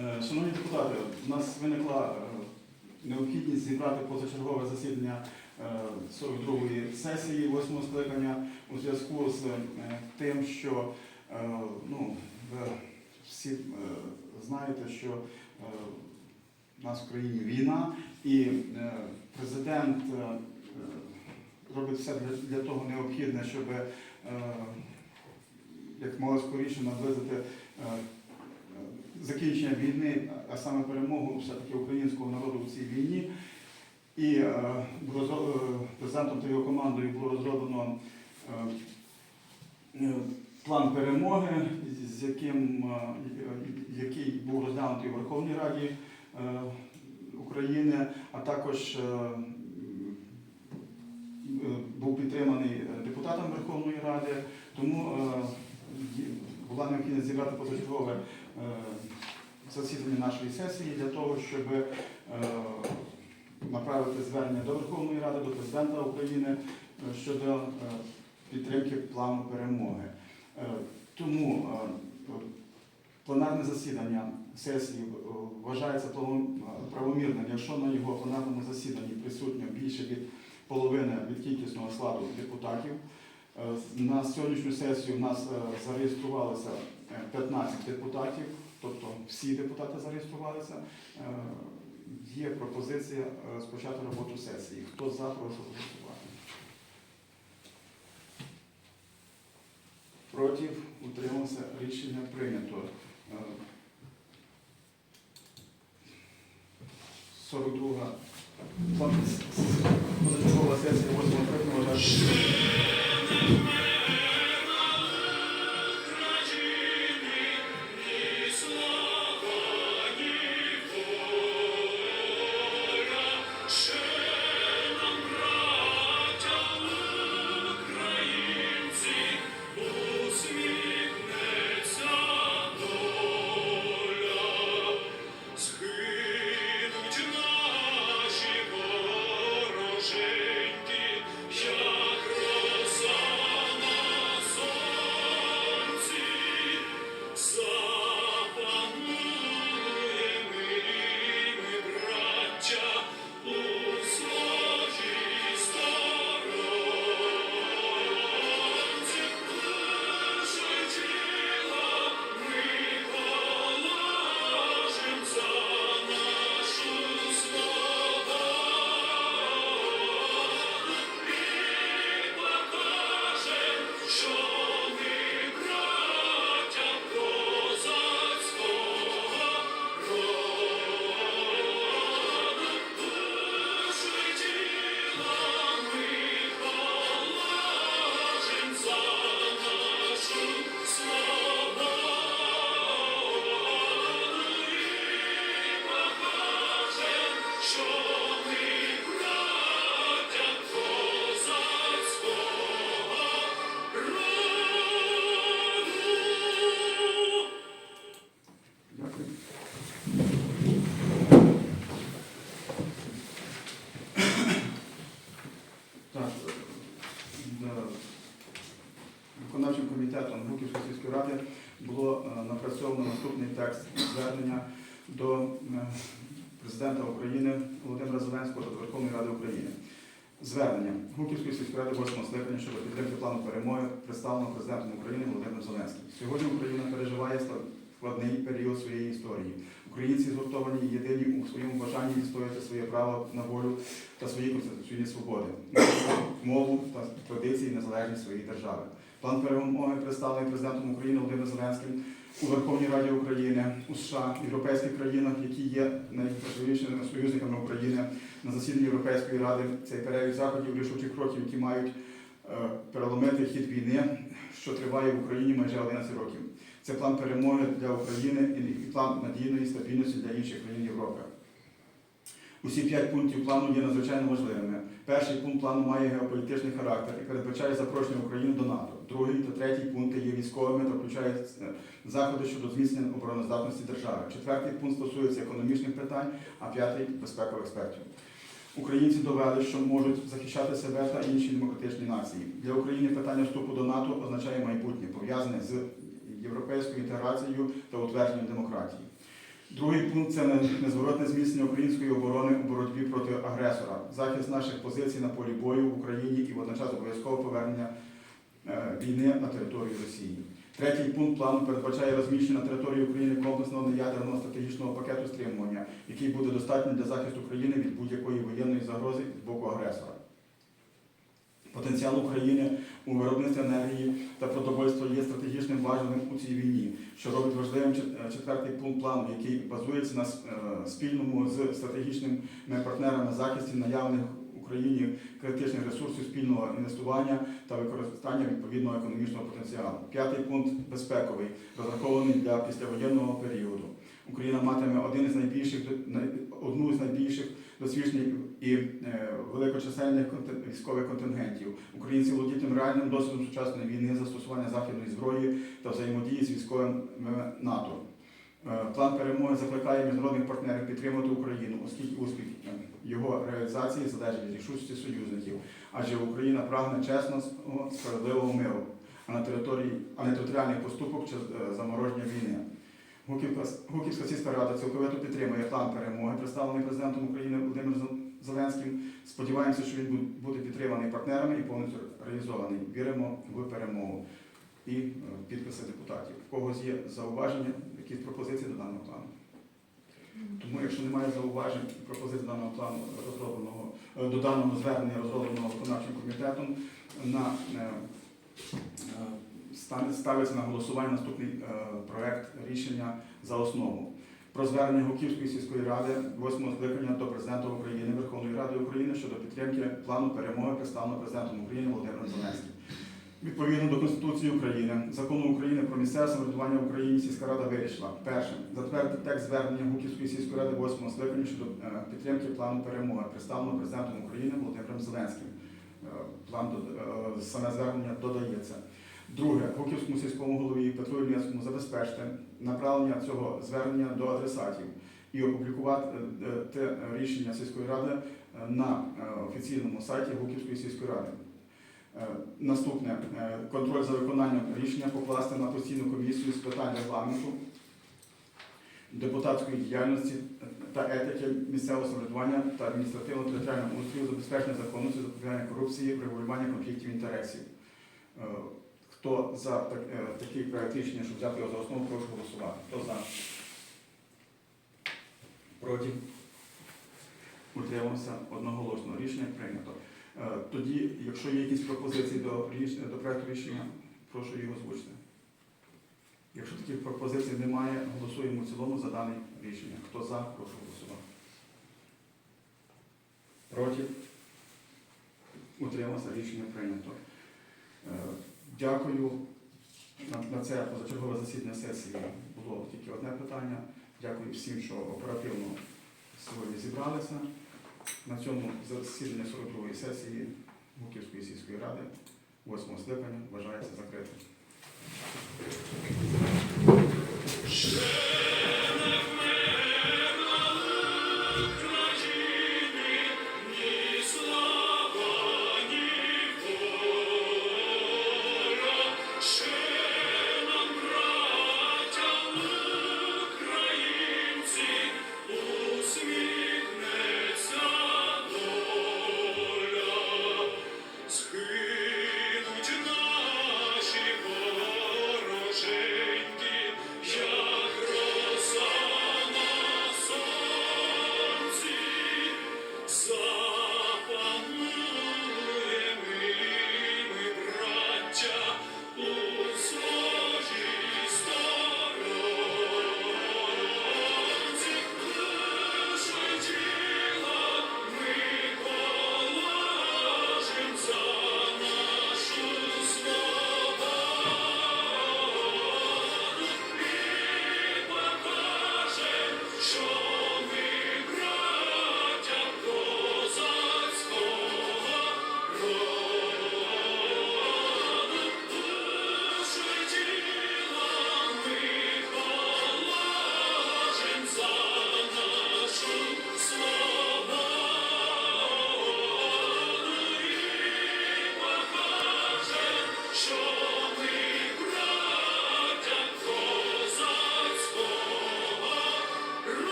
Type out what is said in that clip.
Е, Шановні депутати, у нас виникла е, необхідність зібрати позачергове засідання е, 42-ї сесії 8-го скликання у зв'язку з е, тим, що е, ну, ви всі е, знаєте, що е, у нас в країні війна, і е, президент е, е, робить все для, того необхідне, щоб е, як мало скоріше наблизити е, е, закінчення війни, а саме перемогу все-таки українського народу в цій війні. І е, е, президентом та його командою було розроблено е, е, план перемоги, з яким, е, який був розглянутий у Верховній Раді е, України, а також е, е, був підтриманий депутатом Верховної Ради. Тому е, була необхідність зібрати позачергове засідання нашої сесії для того, щоб е, направити звернення до Верховної Ради, до президента України е, щодо е, підтримки плану перемоги. Е, Тому е, пленарне засідання сесії е, вважається правомірним, якщо на його пленарному засіданні присутньо більше від половини від кількісного складу депутатів. Е, На сьогоднішню сесію в нас е, зареєструвалося е, 15 депутатів, тобто всі депутати зареєструвалися. Е, Є пропозиція е, розпочати роботу сесії. Хто за, прошу голосувати. Проти, утримався, рішення прийнято. Е, 42 президента України Володимира Зеленського та Верховної Ради України. Звернення Гуківської сільської ради 8 скликання щодо підтримки плану перемоги представлено президентом України Володимиром Зеленським. Сьогодні Україна переживає складний період своєї історії. Українці згуртовані єдині у своєму бажанні відстояти своє право на волю та свої конституційні свободи, мову та традиції незалежність своєї держави. План перемоги представлений президентом України Володимиром Зеленським у Верховній Раді України, у США, європейських країнах, які є найважливішими союзниками України на засіданні Європейської ради. Цей перелік заходів рішучих кроків, які мають е, переломити хід війни, що триває в Україні майже 11 років. Це план перемоги для України і план надійної стабільності для інших країн Європи. Усі п'ять пунктів плану є надзвичайно важливими. Перший пункт плану має геополітичний характер і передбачає запрошення України до НАТО. Другий та третій пункти є військовими та включають е, заходи щодо зміцнення обороноздатності держави. Четвертий пункт стосується економічних питань, а п'ятий безпекових аспектів. Українці довели, що можуть захищати себе та інші демократичні нації. Для України питання вступу до НАТО означає майбутнє, пов'язане з європейською інтеграцією та утвердженням демократії. Другий пункт це незворотне зміцнення української оборони у боротьбі проти агресора, захист наших позицій на полі бою в Україні і водночас обов'язкове повернення війни на територію Росії. Третій пункт плану передбачає розміщення на території України комплексного неядерного стратегічного пакету стримування, який буде достатнім для захисту країни від будь-якої воєнної загрози з боку агресора. Потенціал України у виробництві енергії та продовольства є стратегічним важливим у цій війні, що робить важливим е, четвертий пункт плану, який базується на е, спільному з стратегічними партнерами захисті наявних Україні критичних ресурсів спільного інвестування та використання відповідного економічного потенціалу. П'ятий пункт безпековий, розрахований для післявоєнного періоду. Україна матиме один із найбільших най- одну з найбільших досвідчених і е, великочисельних військових контингентів. Українці володітимуть реальним досвідом сучасної війни, застосування західної зброї та взаємодії з військовим НАТО. Перемоги закликає міжнародних партнерів підтримати Україну, оскільки успіх його реалізації залежить від рішучості союзників, адже Україна прагне чесного, справедливого миру, а на території, а не територіальний поступок чи е, замороження війни. Гуківська сільська рада цілковито підтримує план перемоги, представлений президентом України Володимиром Зеленським. Сподіваємося, що він буде підтриманий партнерами і повністю реалізований. Віримо в перемогу. І е, підписи депутатів. В когось є зауваження, якісь пропозиції до даного плану. Тому, якщо немає зауважень пропозицій даного плану розробленого е, до даного звернення, розробленого виконавчим комітетом, на е, ставиться на голосування наступний проект рішення за основу. Про звернення Гуківської сільської ради 8 скликання до президента України Верховної Ради України щодо підтримки плану перемоги, представленого президентом України Володимиром Зеленським. Відповідно до Конституції України, закону України про місцеве самоврядування в Україні сільська рада вирішила перше затвердити текст звернення Гуківської сільської ради 8 скликання щодо е, підтримки плану перемоги, представленого президентом України Володимиром Зеленським. Е, План е, саме звернення додається. Друге, Гуківському сільському голові Петру Ільницькому забезпечити направлення цього звернення до адресатів і опублікувати те рішення сільської ради на офіційному сайті Гуківської сільської ради. Е, Наступне Е, контроль за виконанням рішення покласти на постійну комісію з питань регламенту, депутатської діяльності та етики місцевого самоврядування та адміністративно-територіального устрою, забезпечення законності, запобігання корупції, врегулювання конфліктів інтересів. Е, Хто за такий проект рішення, щоб взяти його за основу, прошу голосувати. Хто за? Проти? Утримався одноголосно. Рішення прийнято. Е, Тоді, якщо є якісь пропозиції до, до проекту рішення, прошу їх озвучити. Якщо таких пропозицій немає, голосуємо в цілому за дане рішення. Хто за, прошу голосувати. Проти? Утримався, рішення прийнято. Е, Дякую. На це позачергове засідання сесії було тільки одне питання. Дякую всім, що оперативно сьогодні зібралися на цьому засіданні 40-ї сесії Буківської сільської ради 8 скликання вважається закритим.